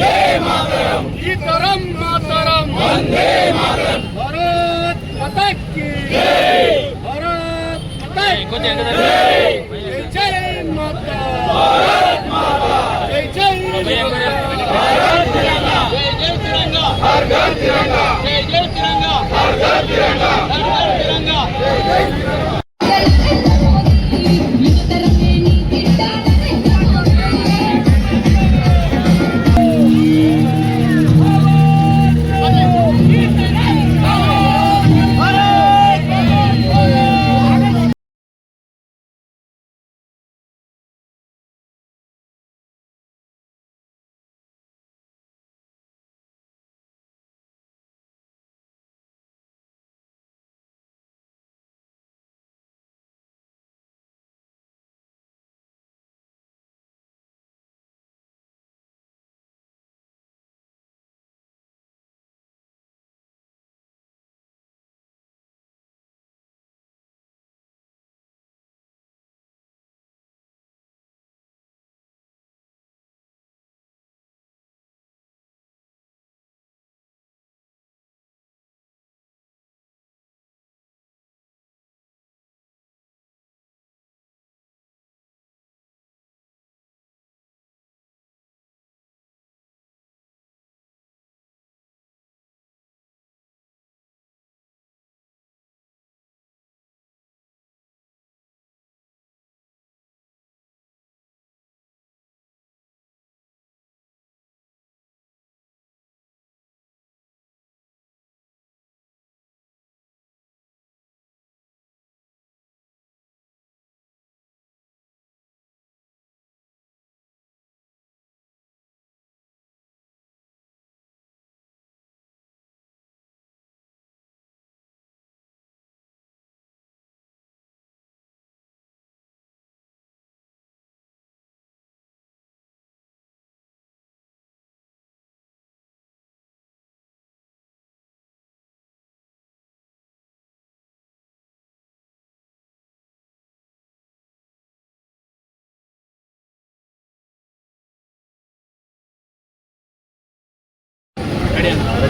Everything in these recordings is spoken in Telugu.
వందే మాతరం. ఇతరం మాతరం. వందే మాతరం. భారత్ మతకి భారత్ మతకి కొంచెం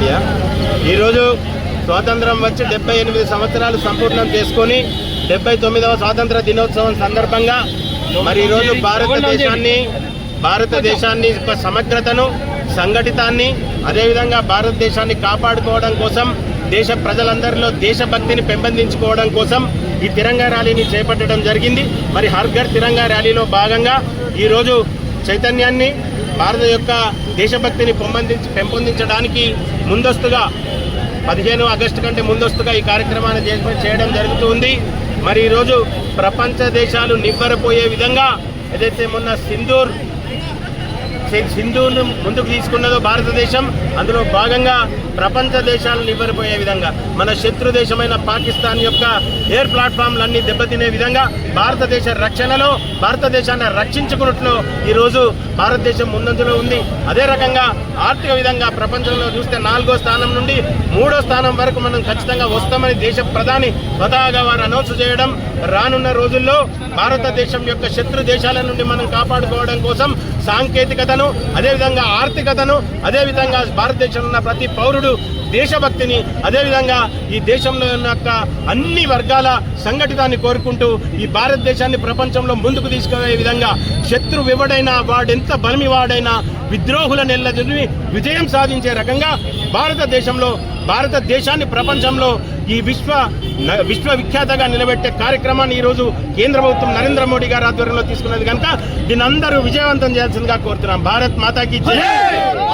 రెడీయా ఈరోజు స్వాతంత్రం వచ్చి డెబ్బై ఎనిమిది సంవత్సరాలు సంపూర్ణం చేసుకొని డెబ్బై తొమ్మిదవ స్వాతంత్ర దినోత్సవం సందర్భంగా మరి ఈరోజు భారతదేశాన్ని భారతదేశాన్ని సమగ్రతను సంఘటితాన్ని అదేవిధంగా భారతదేశాన్ని కాపాడుకోవడం కోసం దేశ ప్రజలందరిలో దేశభక్తిని పెంపొందించుకోవడం కోసం ఈ తిరంగా ర్యాలీని చేపట్టడం జరిగింది. మరి హర్ఘర్ తిరంగా ర్యాలీలో భాగంగా ఈరోజు చైతన్యాన్ని భారత యొక్క దేశభక్తిని పెంపొందించి పెంపొందించడానికి ముందస్తుగా పదిహేను ఆగస్టు కంటే ముందస్తుగా ఈ కార్యక్రమాన్ని చేయడం జరుగుతుంది. మరి ఈరోజు ప్రపంచ దేశాలు నివ్వరపోయే విధంగా ఏదైతే మొన్న సింధూర్ సింధువును ముందుకు తీసుకున్నదో భారతదేశం అందులో భాగంగా ప్రపంచ దేశాలను నివ్వరిపోయే విధంగా మన శత్రు దేశమైన పాకిస్తాన్ యొక్క ఎయిర్ ప్లాట్ఫామ్లన్నీ దెబ్బతినే విధంగా భారతదేశ రక్షణలో భారతదేశాన్ని రక్షించుకున్నట్లు ఈరోజు భారతదేశం ముందంజలో ఉంది. అదే రకంగా ఆర్థిక విధంగా ప్రపంచంలో చూస్తే నాలుగో స్థానం నుండి మూడో స్థానం వరకు మనం ఖచ్చితంగా వస్తామని దేశ ప్రధాని స్వతహాగా వారు అనౌన్స్ చేయడం రానున్న రోజుల్లో భారతదేశం యొక్క శత్రు దేశాల నుండి మనం కాపాడుకోవడం కోసం సాంకేతికతను అదేవిధంగా ఆర్థికతను అదేవిధంగా భారతదేశంలో ఉన్న ప్రతి పౌరుడు దేశభక్తిని అదేవిధంగా ఈ దేశంలో ఉన్న యొక్క అన్ని వర్గాల సంఘటితాన్ని కోరుకుంటూ ఈ భారతదేశాన్ని ప్రపంచంలో ముందుకు తీసుకునే విధంగా శత్రు ఎవడైనా వాడెంత బలమి వాడైనా విద్రోహుల నెల్లదిని విజయం సాధించే రకంగా భారతదేశంలో భారతదేశాన్ని ప్రపంచంలో ఈ విశ్వ విశ్వవిఖ్యాతగా నిలబెట్టే కార్యక్రమాన్ని ఈరోజు కేంద్ర ప్రభుత్వం నరేంద్ర మోడీ గారి ఆధ్వర్యంలో తీసుకున్నది కనుక దీని అందరూ విజయవంతం చేయాల్సిందిగా కోరుతున్నాం. భారత్ మాతాకి జై!